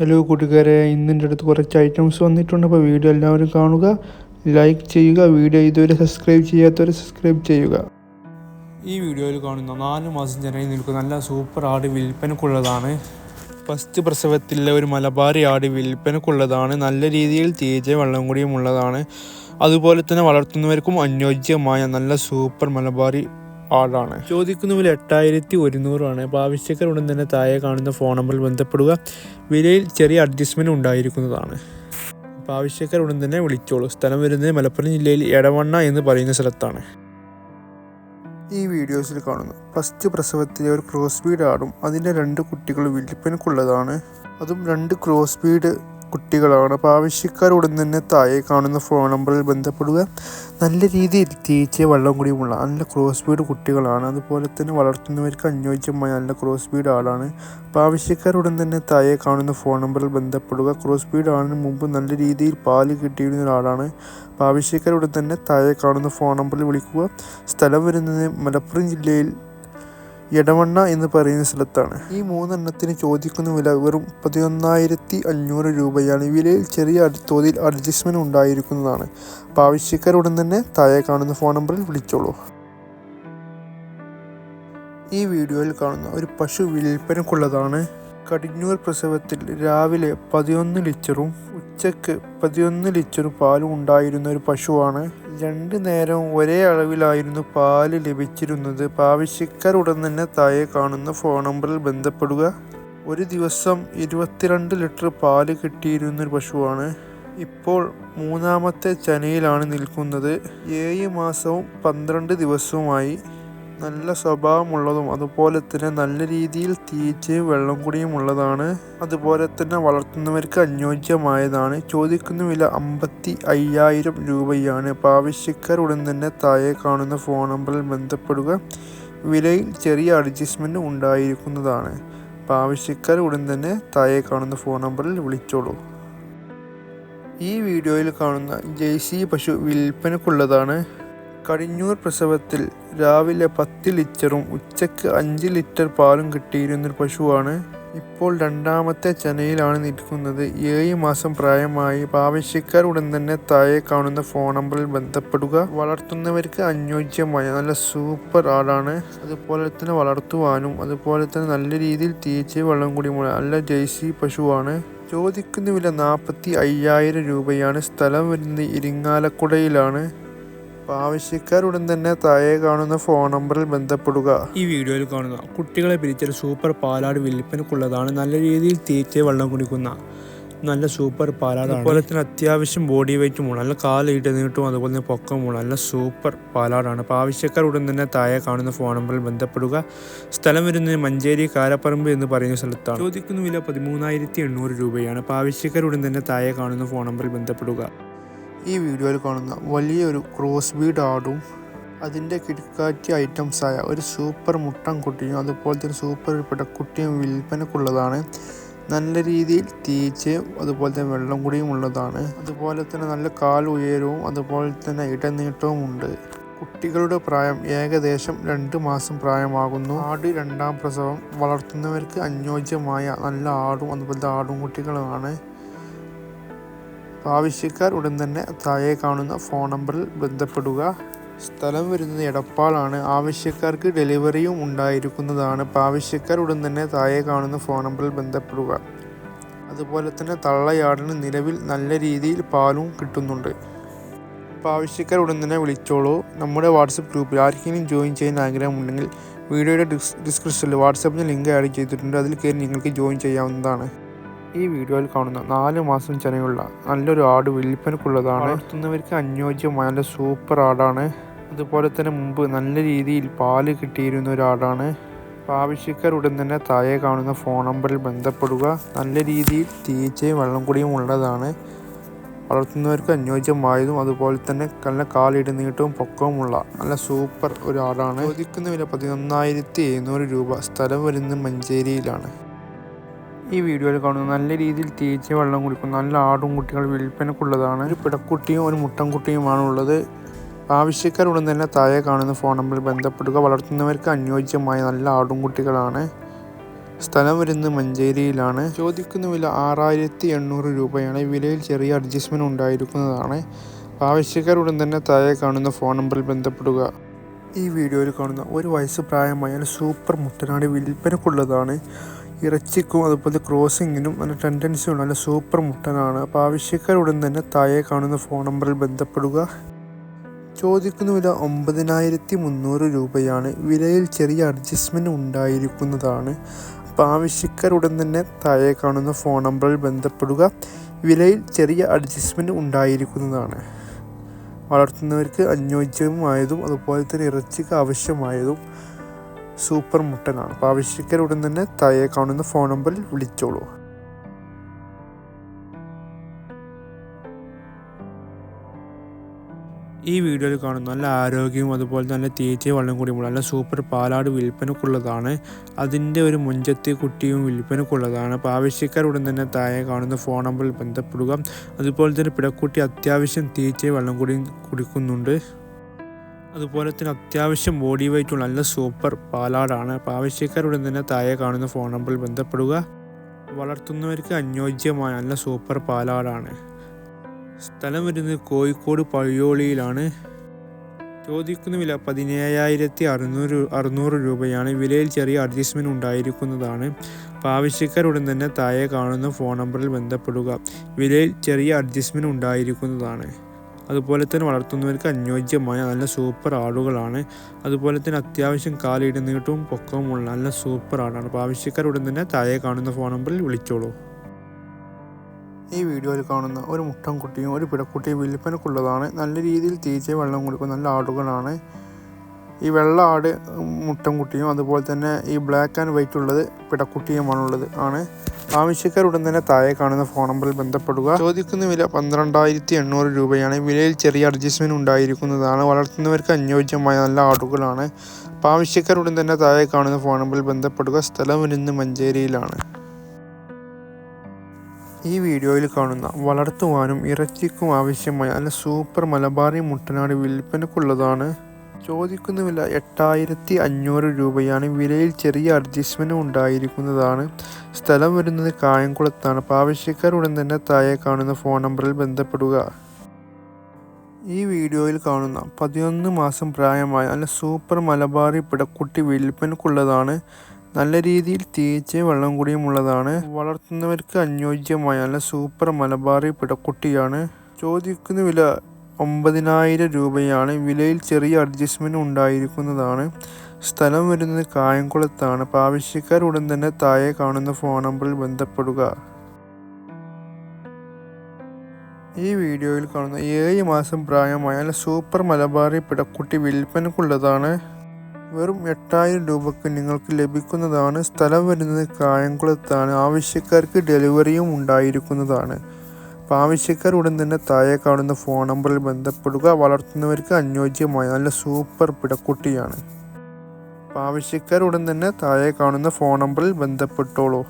Hello കൂട്ടുകാരെ. ഇന്നിന്റെ അടുത്ത് കുറച്ച് ഐറ്റംസ് വന്നിട്ടുണ്ട്. അപ്പോൾ വീഡിയോ എല്ലാവരും കാണുക. ലൈക്ക് ചെയ്യുക. വീഡിയോ ഇതുവരെ സബ്സ്ക്രൈബ് ചെയ്യാത്തവർ സബ്സ്ക്രൈബ് ചെയ്യുക. ഈ വീഡിയോയിൽ കാണുന്ന നാല് മാസം ജനയിൽ നിൽക്കുന്ന നല്ല സൂപ്പർ ആട് വിൽപ്പനക്കുള്ളതാണ്. ഫസ്റ്റ് പ്രസവത്തിലെ ഒരു മലബാരി ആട് വിൽപ്പനക്കുള്ളതാണ്. നല്ല രീതിയിൽ തീജ വെള്ളം കൂടിയും ഉള്ളതാണ്. അതുപോലെ തന്നെ വളർത്തുന്നവർക്കും അനുയോജ്യമായ നല്ല സൂപ്പർ മലബാറി ആടാണ് ചോദിക്കുന്ന വില എട്ടായിരത്തി ഒരുന്നൂറാണ് അപ്പോൾ ആവശ്യക്കാർ ഉടൻ തന്നെ താഴെ കാണുന്ന ഫോൺ നമ്പറിൽ ബന്ധപ്പെടുക. വിലയിൽ ചെറിയ അഡ്ജസ്റ്റ്മെന്റ് ഉണ്ടായിരിക്കുന്നതാണ്. അപ്പോൾ ആവശ്യക്കാർ ഉടൻ തന്നെ വിളിച്ചോളൂ. സ്ഥലം വരുന്നത് മലപ്പുറം ജില്ലയിൽ എടവണ്ണ എന്ന് പറയുന്ന സ്ഥലത്താണ്. ഈ വീഡിയോസിൽ കാണുന്നു. ഫസ്റ്റ് പ്രസവത്തിലെ ഒരു ക്രോസ് ബീഡ് ആടും അതിന്റെ രണ്ട് കുട്ടികൾ വിൽപ്പനക്കുള്ളതാണ് അതും രണ്ട് ക്രോസ് ബീഡ് കുട്ടികളാണ്. അപ്പോൾ ആവശ്യക്കാരോട് തന്നെ താഴെ കാണുന്ന ഫോൺ നമ്പറിൽ ബന്ധപ്പെടുക. നല്ല രീതിയിൽ തീറ്റ വെള്ളം കൂടിയുമുള്ള നല്ല ക്രോസ് ബീഡ് കുട്ടികളാണ്. അതുപോലെ തന്നെ വളർത്തുന്നവർക്ക് അനുയോജ്യമായ നല്ല ക്രോസ് ബീഡ് ആളാണ്. അപ്പോൾ ആവശ്യക്കാരുടൻ തന്നെ താഴെ കാണുന്ന ഫോൺ നമ്പറിൽ ബന്ധപ്പെടുക. ക്രോസ് ബീഡ് ആളിന് മുമ്പ് നല്ല രീതിയിൽ പാൽ കിട്ടിയിരുന്ന ഒരാളാണ്. അപ്പോൾ ആവശ്യക്കാരുടൻ തന്നെ താഴെ കാണുന്ന ഫോൺ നമ്പറിൽ വിളിക്കുക. സ്ഥലം വരുന്നത് മലപ്പുറം ജില്ലയിൽ എടവണ്ണ എന്ന് പറയുന്ന സ്ഥലത്താണ്. ഈ മൂന്നെണ്ണത്തിന് ചോദിക്കുന്ന വില വെറും പതിനൊന്നായിരത്തി അഞ്ഞൂറ് രൂപയാണ് വിലയിൽ ചെറിയ തോതിൽ അഡ്ജസ്റ്റ്മെന്റ് ഉണ്ടായിരിക്കുന്നതാണ്. അപ്പോൾ ആവശ്യക്കാരുടൻ തന്നെ താഴെ കാണുന്ന ഫോൺ നമ്പറിൽ വിളിച്ചോളൂ. ഈ വീഡിയോയിൽ കാണുന്ന ഒരു പശു വിൽപ്പനക്കുള്ളതാണ്. കടിഞ്ഞൂർ പ്രസവത്തിൽ രാവിലെ പതിനൊന്ന് ലിറ്ററും ഉച്ചയ്ക്ക് പതിനൊന്ന് ലിറ്റർ പാലും ഉണ്ടായിരുന്ന ഒരു പശുവാണ്. രണ്ട് നേരവും ഒരേ അളവിലായിരുന്നു പാൽ ലഭിച്ചിരുന്നത്. ആവശ്യക്കാർ ഉടൻ തന്നെ താഴെ കാണുന്ന ഫോൺ നമ്പറിൽ ബന്ധപ്പെടുക. ഒരു ദിവസം ഇരുപത്തിരണ്ട് ലിറ്റർ പാൽ കിട്ടിയിരുന്നൊരു പശുവാണ്. ഇപ്പോൾ മൂന്നാമത്തെ ചനയിലാണ് നിൽക്കുന്നത്. ഏഴ് മാസവും പന്ത്രണ്ട് ദിവസവുമായി. നല്ല സ്വഭാവമുള്ളതും അതുപോലെ തന്നെ നല്ല രീതിയിൽ തീറ്റയും വെള്ളം കുടിയും ഉള്ളതാണ്. അതുപോലെ തന്നെ വളർത്തുന്നവർക്ക് അനുയോജ്യമായതാണ്. ചോദിക്കുന്ന വില അമ്പത്തി അയ്യായിരം രൂപയാണ്. അപ്പോൾ ആവശ്യക്കാർ ഉടൻ തന്നെ താഴെ കാണുന്ന ഫോൺ നമ്പറിൽ ബന്ധപ്പെടുക. വിലയിൽ ചെറിയ അഡ്ജസ്റ്റ്മെന്റ് ഉണ്ടായിരിക്കുന്നതാണ്. അപ്പോൾ ആവശ്യക്കാർ ഉടൻ തന്നെ താഴെ കാണുന്ന ഫോൺ നമ്പറിൽ വിളിച്ചോളൂ. ഈ വീഡിയോയിൽ കാണുന്ന ജെയ്സി പശു വിൽപ്പനക്കുള്ളതാണ് കടിഞ്ഞൂർ പ്രസവത്തിൽ രാവിലെ പത്ത് ലിറ്ററും ഉച്ചയ്ക്ക് അഞ്ച് ലിറ്റർ പാലും കിട്ടിയിരുന്നൊരു പശുവാണ്. ഇപ്പോൾ രണ്ടാമത്തെ ചനയിലാണ് നിൽക്കുന്നത്. ഏഴ് മാസം പ്രായമായി ആവശ്യക്കാർ ഉടൻ തന്നെ താഴെ കാണുന്ന ഫോൺ നമ്പറിൽ ബന്ധപ്പെടുക. വളർത്തുന്നവർക്ക് അനുയോജ്യമായ നല്ല സൂപ്പർ ആടാണ്. അതുപോലെ തന്നെ വളർത്തുവാനും അതുപോലെ തന്നെ നല്ല രീതിയിൽ തീറ്റ വെള്ളം കൂടി നല്ല ജേഴ്സി പശുവാണ്. ചോദിക്കുന്ന വില നാൽപ്പത്തി അയ്യായിരം രൂപയാണ്. സ്ഥലം വരുന്നത് ഇരിങ്ങാലക്കുടയിലാണ്. അപ്പോൾ തന്നെ താഴെ കാണുന്ന ഫോൺ നമ്പറിൽ ബന്ധപ്പെടുക. ഈ വീഡിയോയിൽ കാണുന്ന കുട്ടികളെ പിരിച്ചൊരു സൂപ്പർ പാലാട് വിൽപ്പനക്കുള്ളതാണ് നല്ല രീതിയിൽ തീറ്റ വെള്ളം കുടിക്കുന്ന. നല്ല സൂപ്പർ പാലാട് അതുപോലെ തന്നെ അത്യാവശ്യം ബോഡി വെയിറ്റുമുള്ള നല്ല കാലിട്ട് നീട്ടും അതുപോലെ തന്നെ പൊക്കമുള്ള നല്ല സൂപ്പർ പാലാടാണ്. അപ്പോൾ ആവശ്യക്കാരുടൻ തന്നെ താഴെ കാണുന്ന ഫോൺ നമ്പറിൽ ബന്ധപ്പെടുക. സ്ഥലം വരുന്നത് മഞ്ചേരി കാരപ്പറമ്പ് എന്ന് പറയുന്ന സ്ഥലത്താണ്. ചോദിക്കുന്ന വില പതിമൂന്നായിരത്തി എണ്ണൂറ് രൂപയാണ്. അപ്പോൾ ആവശ്യക്കാരുടൻ തന്നെ താഴെ കാണുന്ന ഫോൺ നമ്പറിൽ ബന്ധപ്പെടുക. ഈ വീഡിയോയിൽ കാണുന്ന വലിയൊരു ക്രോസ് ബീഡ് ആടും അതിന്റെ കിടക്കാറ്റി ഐറ്റംസായ ഒരു സൂപ്പർ മുട്ടൻ കുട്ടിയും അതുപോലെ തന്നെ സൂപ്പർ ഒരു കുട്ടിയും വിൽപ്പനക്കുള്ളതാണ് നല്ല രീതിയിൽ തീച്ചയും അതുപോലെ തന്നെ വെള്ളം കൂടിയും ഉള്ളതാണ്. അതുപോലെ തന്നെ നല്ല കാൽ ഉയരവും അതുപോലെ തന്നെ ഇടനീട്ടവും ഉണ്ട്. കുട്ടികളുടെ പ്രായം ഏകദേശം രണ്ട് മാസം പ്രായമാകുന്നു. ആട് രണ്ടാം പ്രസവം വളർത്തുന്നവർക്ക് അനുയോജ്യമായ നല്ല ആടും അതുപോലത്തെ ആടും കുട്ടികളുമാണ് അപ്പോൾ ആവശ്യക്കാർ ഉടൻ തന്നെ താഴെ കാണുന്ന ഫോൺ നമ്പറിൽ ബന്ധപ്പെടുക. സ്ഥലം വരുന്നത് എടപ്പാളാണ്. ആവശ്യക്കാർക്ക് ഡെലിവറിയും ഉണ്ടായിരിക്കുന്നതാണ്. അപ്പോൾ ആവശ്യക്കാർ ഉടൻ തന്നെ താഴെ കാണുന്ന ഫോൺ നമ്പറിൽ ബന്ധപ്പെടുക. അതുപോലെ തന്നെ തള്ളയാടിന് നിലവിൽ നല്ല രീതിയിൽ പാലും കിട്ടുന്നുണ്ട്. അപ്പോൾ ആവശ്യക്കാർ ഉടൻ തന്നെ വിളിച്ചോളൂ. നമ്മുടെ വാട്സപ്പ് ഗ്രൂപ്പിൽ ആർക്കെങ്കിലും ജോയിൻ ചെയ്യാൻ ആഗ്രഹമുണ്ടെങ്കിൽ വീഡിയോയുടെ ഡിസ് ഡിസ്ക്രിപ്ഷനിൽ വാട്സപ്പിന് ലിങ്ക് ആഡ് ചെയ്തിട്ടുണ്ട്. അതിൽ കയറി നിങ്ങൾക്ക് ജോയിൻ ചെയ്യാവുന്നതാണ്. ഈ വീഡിയോയിൽ കാണുന്ന നാല് മാസം ചെനയുള്ള നല്ലൊരു ആട് വിൽപ്പനക്കുള്ളതാണ്. വളർത്തുന്നവർക്ക് അനുയോജ്യമായ നല്ല സൂപ്പർ ആടാണ്. അതുപോലെ തന്നെ മുമ്പ് നല്ല രീതിയിൽ പാൽ കിട്ടിയിരുന്ന ഒരാടാണ് ആവശ്യക്കാർ ഉടൻ തന്നെ താഴെ കാണുന്ന ഫോൺ നമ്പറിൽ ബന്ധപ്പെടുക. നല്ല രീതിയിൽ തീച്ചയും വെള്ളം കുടിയും ഉള്ളതാണ്. വളർത്തുന്നവർക്ക് അനുയോജ്യമായതും അതുപോലെ തന്നെ നല്ല കാലിട നീട്ടവും പൊക്കവുമുള്ള നല്ല സൂപ്പർ ഒരു ആടാണ്. ചോദിക്കുന്ന വില പതിനൊന്നായിരത്തി എഴുന്നൂറ് രൂപ. സ്ഥലം വരുന്നത് മഞ്ചേരിയിലാണ്. ഈ വീഡിയോയിൽ കാണുന്നത് നല്ല രീതിയിൽ തേച്ച് വെള്ളം കുടിക്കും. നല്ല ആടും കുട്ടികൾ വിൽപ്പനക്കുള്ളതാണ്. ഒരു പിടക്കുട്ടിയും ഒരു മുട്ടൻകുട്ടിയുമാണ് ഉള്ളത്. ആവശ്യക്കാർ ഉടൻ തന്നെ താഴെ കാണുന്ന ഫോൺ നമ്പറിൽ ബന്ധപ്പെടുക. വളർത്തുന്നവർക്ക് അനുയോജ്യമായ നല്ല ആടും കുട്ടികളാണ്. സ്ഥലം വരുന്നത് മഞ്ചേരിയിലാണ്. ചോദിക്കുന്ന വില ആറായിരത്തി എണ്ണൂറ് രൂപയാണ് വിലയിൽ ചെറിയ അഡ്ജസ്റ്റ്മെന്റ് ഉണ്ടായിരിക്കുന്നതാണ്. ആവശ്യക്കാർ ഉടൻ തന്നെ താഴെ കാണുന്ന ഫോൺ നമ്പറിൽ ബന്ധപ്പെടുക. ഈ വീഡിയോയിൽ കാണുന്ന ഒരു വയസ്സ് പ്രായമായ സൂപ്പർ മുട്ടനാടി വിൽപ്പനക്കുള്ളതാണ്. ഇറച്ചിക്കും അതുപോലെ ക്രോസിങ്ങിനും നല്ല ടെൻഡൻസി ഉള്ള നല്ല സൂപ്പർ മുട്ടനാണ് അപ്പോൾ ആവശ്യക്കാർ ഉടൻ തന്നെ താഴെ കാണുന്ന ഫോൺ നമ്പറിൽ ബന്ധപ്പെടുക. ചോദിക്കുന്ന വില ഒമ്പതിനായിരത്തി മുന്നൂറ് രൂപയാണ്. വിലയിൽ ചെറിയ അഡ്ജസ്റ്റ്മെന്റ് ഉണ്ടായിരിക്കുന്നതാണ്. അപ്പോൾ ആവശ്യക്കാർ ഉടൻ തന്നെ താഴെ കാണുന്ന ഫോൺ നമ്പറിൽ ബന്ധപ്പെടുക. വിലയിൽ ചെറിയ അഡ്ജസ്റ്റ്മെന്റ് ഉണ്ടായിരിക്കുന്നതാണ്. വളർത്തുന്നവർക്ക് അനുയോജ്യമായതും അതുപോലെ തന്നെ ഇറച്ചിക്ക് ആവശ്യമായതും സൂപ്പർ മുട്ടനാണ് അപ്പോൾ ആവശ്യക്കാർ ഉടൻ തന്നെ താഴെ കാണുന്ന ഫോൺ നമ്പറിൽ വിളിച്ചോളൂ. ഈ വീഡിയോയിൽ കാണുന്ന നല്ല ആരോഗ്യവും അതുപോലെ തന്നെ തീറ്റ വെള്ളം കൂടിയും നല്ല സൂപ്പർ പാലാട് വിൽപ്പനക്കുള്ളതാണ്. അതിന്റെ ഒരു മുഞ്ചത്തി കുട്ടിയും വിൽപ്പനക്കുള്ളതാണ്. അപ്പോൾ ആവശ്യക്കാർ ഉടൻ തന്നെ താഴെ കാണുന്ന ഫോൺ നമ്പറിൽ ബന്ധപ്പെടുക. അതുപോലെ തന്നെ പിടക്കുട്ടി അത്യാവശ്യം തീറ്റ വെള്ളം കൂടിയും കുടിക്കുന്നുണ്ട്. അതുപോലെ തന്നെ അത്യാവശ്യം ബോഡി വെയിറ്റുള്ള നല്ല സൂപ്പർ പാലാടാണ്. അപ്പോൾ ആവശ്യക്കാർ ഉടൻ തന്നെ താഴെ കാണുന്ന ഫോൺ നമ്പറിൽ ബന്ധപ്പെടുക. വളർത്തുന്നവർക്ക് അനുയോജ്യമായ നല്ല സൂപ്പർ പാലാടാണ്. സ്ഥലം വരുന്നത് കോഴിക്കോട് പഴയോളിയിലാണ്. ചോദിക്കുന്ന വില പതിനേഴായിരത്തി അറുന്നൂറ് അറുന്നൂറ് രൂപയാണ്. വിലയിൽ ചെറിയ അഡ്ജസ്റ്റ്മെന്റ് ഉണ്ടായിരിക്കുന്നതാണ്. അപ്പോൾ ആവശ്യക്കാരുടൻ തന്നെ താഴെ കാണുന്ന ഫോൺ നമ്പറിൽ ബന്ധപ്പെടുക. വിലയിൽ ചെറിയ അഡ്ജസ്റ്റ്മെന്റ് ഉണ്ടായിരിക്കുന്നതാണ്. അതുപോലെ തന്നെ വളർത്തുന്നവർക്ക് അനുയോജ്യമായ നല്ല സൂപ്പർ ആടുകളാണ്. അതുപോലെ തന്നെ അത്യാവശ്യം കാലിടുന്നീട്ടും പൊക്കവുമുള്ള നല്ല സൂപ്പർ ആടാണ്. അപ്പോൾ ആവശ്യക്കാരുടൻ തന്നെ താഴെ കാണുന്ന ഫോൺ നമ്പറിൽ വിളിച്ചോളൂ. ഈ വീഡിയോയിൽ കാണുന്ന ഒരു മുട്ടൻകുട്ടിയും ഒരു പിടക്കുട്ടിയും വിൽപ്പനക്കുള്ളതാണ്. നല്ല രീതിയിൽ തീറ്റ വെള്ളം കൊടുക്കുന്ന നല്ല ആടുകളാണ്. ഈ വെള്ള ആട് മുട്ടൻകുട്ടിയും അതുപോലെ തന്നെ ഈ ബ്ലാക്ക് ആൻഡ് വൈറ്റ് ഉള്ളത് പിടക്കുട്ടിയുമാണുള്ളത് ആണ്. ആവശ്യക്കാർ ഉടൻ തന്നെ താഴെ കാണുന്ന ഫോൺ നമ്പറിൽ ബന്ധപ്പെടുക. ചോദിക്കുന്ന വില പന്ത്രണ്ടായിരത്തി എണ്ണൂറ് രൂപയാണ് വിലയിൽ ചെറിയ അഡ്ജസ്റ്റ്മെന്റ് ഉണ്ടായിരിക്കുന്നതാണ്. വളർത്തുന്നവർക്ക് അനുയോജ്യമായ നല്ല ആടുകളാണ്. അപ്പോൾ ആവശ്യക്കാർ ഉടൻ തന്നെ താഴെ കാണുന്ന ഫോൺ നമ്പറിൽ ബന്ധപ്പെടുക. സ്ഥലം വരുന്നത് മഞ്ചേരിയിലാണ്. ഈ വീഡിയോയിൽ കാണുന്ന വളർത്തുവാനും ഇറച്ചിക്കും ആവശ്യമായ അല്ല സൂപ്പർ മലബാറി മുട്ടനാട് വിൽപ്പനക്കുള്ളതാണ്. ചോദിക്കുന്ന വില എട്ടായിരത്തി അഞ്ഞൂറ് രൂപയാണ് വിലയിൽ ചെറിയ അഡ്ജസ്റ്റ്മെന്റ് ഉണ്ടായിരിക്കുന്നതാണ്. സ്ഥലം വരുന്നത് കായംകുളത്താണ്. അപ്പോൾ ആവശ്യക്കാർ ഉടൻ തന്നെ താഴെ കാണുന്ന ഫോൺ നമ്പറിൽ ബന്ധപ്പെടുക. ഈ വീഡിയോയിൽ കാണുന്ന പതിനൊന്ന് മാസം പ്രായമായ അല്ല സൂപ്പർ മലബാറി പിടക്കുട്ടി വിൽപ്പനക്കുള്ളതാണ്. നല്ല രീതിയിൽ തീറ്റയും വെള്ളം കൂടിയും ഉള്ളതാണ്. വളർത്തുന്നവർക്ക് അനുയോജ്യമായ നല്ല സൂപ്പർ മലബാറി പിടക്കുട്ടിയാണ്. ചോദിക്കുന്ന വില ഒമ്പതിനായിരം രൂപയാണ്. വിലയിൽ ചെറിയ അഡ്ജസ്റ്റ്മെന്റ് ഉണ്ടായിരിക്കുന്നതാണ്. സ്ഥലം വരുന്നത് കായംകുളത്താണ്. അപ്പോൾ ആവശ്യക്കാർ ഉടൻ തന്നെ താഴെ കാണുന്ന ഫോൺ നമ്പറിൽ ബന്ധപ്പെടുക. ഈ വീഡിയോയിൽ കാണുന്ന ഏഴ് മാസം പ്രായമായ സൂപ്പർ മലബാറി പിടക്കുട്ടി വിൽപ്പനക്കുള്ളതാണ് വെറും എട്ടായിരം രൂപക്ക് നിങ്ങൾക്ക് ലഭിക്കുന്നതാണ്. സ്ഥലം വരുന്നത് കായംകുളത്താണ്. ആവശ്യക്കാർക്ക് ഡെലിവറിയും ഉണ്ടായിരിക്കുന്നതാണ്. അപ്പോൾ ആവശ്യക്കാർ ഉടൻ തന്നെ താഴെ കാണുന്ന ഫോൺ നമ്പറിൽ ബന്ധപ്പെടുക. വളർത്തുന്നവർക്ക് അനുയോജ്യമായ നല്ല സൂപ്പർ പിടക്കുട്ടിയാണ്. അപ്പോൾ ആവശ്യക്കാർ ഉടൻ തന്നെ താഴെ കാണുന്ന ഫോൺ നമ്പറിൽ ബന്ധപ്പെട്ടോളൂ.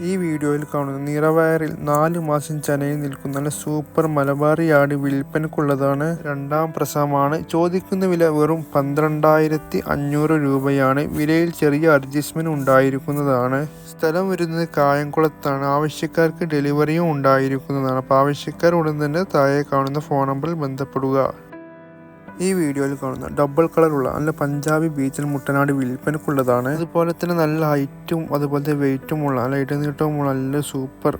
ഈ വീഡിയോയിൽ കാണുന്ന നിറവയറിൽ നാല് മാസം ചനയിൽ നിൽക്കുന്ന സൂപ്പർ മലബാറി ആട് വിൽപ്പനക്കുള്ളതാണ് രണ്ടാം പ്രസവമാണ്. ചോദിക്കുന്ന വില വെറും പന്ത്രണ്ടായിരത്തി അഞ്ഞൂറ് രൂപയാണ്. വിലയിൽ ചെറിയ അഡ്ജസ്റ്റ്മെന്റ് ഉണ്ടായിരിക്കുന്നതാണ്. സ്ഥലം വരുന്നത് കായംകുളത്താണ്. ആവശ്യക്കാർക്ക് ഡെലിവറിയും ഉണ്ടായിരിക്കുന്നതാണ്. അപ്പോൾ ആവശ്യക്കാർ ഉടൻ തന്നെ താഴെ കാണുന്ന ഫോൺ നമ്പറിൽ ബന്ധപ്പെടുക. ഈ വീഡിയോയിൽ കാണുന്ന ഡബിൾ കളറുള്ള നല്ല പഞ്ചാബി ബീച്ചിൽ മുട്ടനാട് വിൽപ്പനക്കുള്ളതാണ്. അതുപോലെ തന്നെ നല്ല ഹൈറ്റും അതുപോലത്തെ വെയിറ്റുമുള്ള നല്ല ഇടനീട്ടവുമുള്ള നല്ല സൂപ്പർ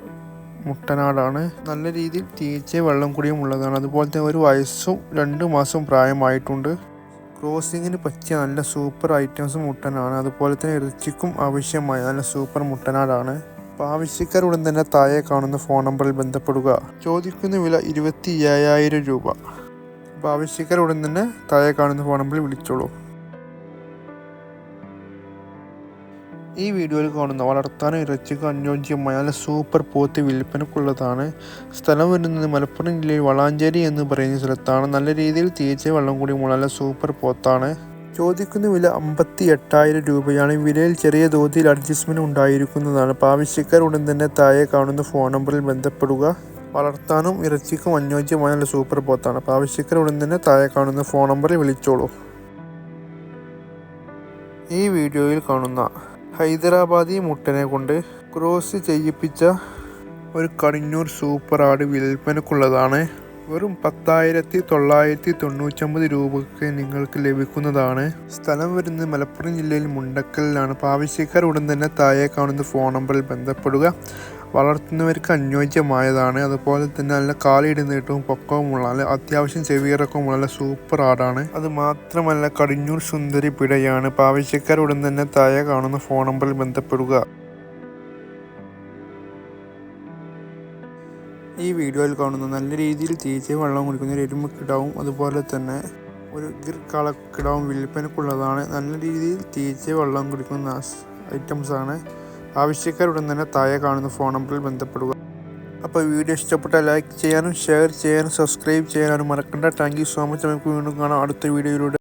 മുട്ടനാടാണ്. നല്ല രീതിയിൽ തീച്ച വെള്ളം കൂടിയും ഉള്ളതാണ്. അതുപോലെ തന്നെ ഒരു വയസ്സും രണ്ട് മാസവും പ്രായമായിട്ടുണ്ട്. ക്രോസിങ്ങിന് പറ്റിയ നല്ല സൂപ്പർ ഐറ്റംസ് മുട്ടനാണ്. അതുപോലെ തന്നെ ഇറച്ചിക്കും ആവശ്യമായ നല്ല സൂപ്പർ മുട്ടനാടാണ്. അപ്പോൾ ആവശ്യക്കാർ ഉടൻ തന്നെ താഴെ കാണുന്ന ഫോൺ നമ്പറിൽ ബന്ധപ്പെടുക. ചോദിക്കുന്ന വില ഇരുപത്തി രൂപ. അപ്പോൾ ആവശ്യക്കാർ ഉടൻ തന്നെ താഴെ കാണുന്ന ഫോൺ നമ്പറിൽ വിളിച്ചോളൂ. ഈ വീഡിയോയിൽ കാണുന്ന വളർത്താനും ഇറച്ചിക്കും അനുയോജ്യമായ നല്ല സൂപ്പർ പോത്ത് വിൽപ്പനക്കുള്ളതാണ്. സ്ഥലം വരുന്നത് മലപ്പുറം ജില്ലയിൽ വളാഞ്ചേരി എന്ന് പറയുന്ന സ്ഥലത്താണ്. നല്ല രീതിയിൽ തീച്ച വെള്ളം കൂടി നല്ല സൂപ്പർ പോത്താണ്. ചോദിക്കുന്ന വില അമ്പത്തി എട്ടായിരം രൂപയാണ്. വിലയിൽ ചെറിയ തോതിൽ അഡ്ജസ്റ്റ്മെന്റ് ഉണ്ടായിരിക്കുന്നതാണ്. അപ്പോൾ ആവശ്യക്കാർ ഉടൻ തന്നെ താഴെ കാണുന്ന ഫോൺ നമ്പറിൽ ബന്ധപ്പെടുക. വളർത്താനും ഇറച്ചിക്കും അനുയോജ്യമായ നല്ല സൂപ്പർ പോത്താണ് അപ്പോൾ ആവശ്യക്കാർ ഉടൻ തന്നെ താഴെ കാണുന്ന ഫോൺ നമ്പറിൽ വിളിച്ചോളൂ. ഈ വീഡിയോയിൽ കാണുന്ന ഹൈദരാബാദി മുട്ടനെ കൊണ്ട് ക്രോസ് ചെയ്യിപ്പിച്ച ഒരു കടിഞ്ഞൂർ സൂപ്പർ ആട് വിൽപ്പനക്കുള്ളതാണ് വെറും പത്തായിരത്തി തൊള്ളായിരത്തി തൊണ്ണൂറ്റൊമ്പത് രൂപയ്ക്ക് നിങ്ങൾക്ക് ലഭിക്കുന്നതാണ്. സ്ഥലം വരുന്നത് മലപ്പുറം ജില്ലയിൽ മുണ്ടക്കലിലാണ്. അപ്പോൾ ആവശ്യക്കാർ ഉടൻ തന്നെ താഴെ കാണുന്ന ഫോൺ നമ്പറിൽ ബന്ധപ്പെടുക. വളർത്തുന്നവർക്ക് അനുയോജ്യമായതാണ്. അതുപോലെ തന്നെ നല്ല കാലിടുന്ന നീട്ടവും പൊക്കവുമുള്ള നല്ല അത്യാവശ്യം ചെവിയിറക്കവുമുള്ള നല്ല സൂപ്പർ ആടാണ്. അത് മാത്രമല്ല കടിഞ്ഞൂർ സുന്ദരി പിടയാണ്. അപ്പോൾ തന്നെ താഴെ കാണുന്ന ഫോൺ നമ്പറിൽ ബന്ധപ്പെടുക. ഈ വീഡിയോയിൽ കാണുന്ന നല്ല രീതിയിൽ തീറ്റയും വെള്ളം കുടിക്കുന്ന ഒരു എരുമക്കിടാവും അതുപോലെ തന്നെ ഒരു ഗിർ കളക്കിടാവും വിൽപ്പനക്കുള്ളതാണ്. നല്ല രീതിയിൽ തീറ്റ വെള്ളം കുടിക്കുന്ന ഐറ്റംസ് ആണ് ആവശ്യക്കാരുടൻ തന്നെ താഴെ കാണുന്ന ഫോൺ നമ്പറിൽ ബന്ധപ്പെടുക. അപ്പോൾ വീഡിയോ ഇഷ്ടപ്പെട്ടാൽ ലൈക്ക് ചെയ്യാനും ഷെയർ ചെയ്യാനും സബ്സ്ക്രൈബ് ചെയ്യാനും മറക്കണ്ട. Thank you so much. നമുക്ക് വീണ്ടും കാണാം അടുത്ത വീഡിയോയിലൂടെ.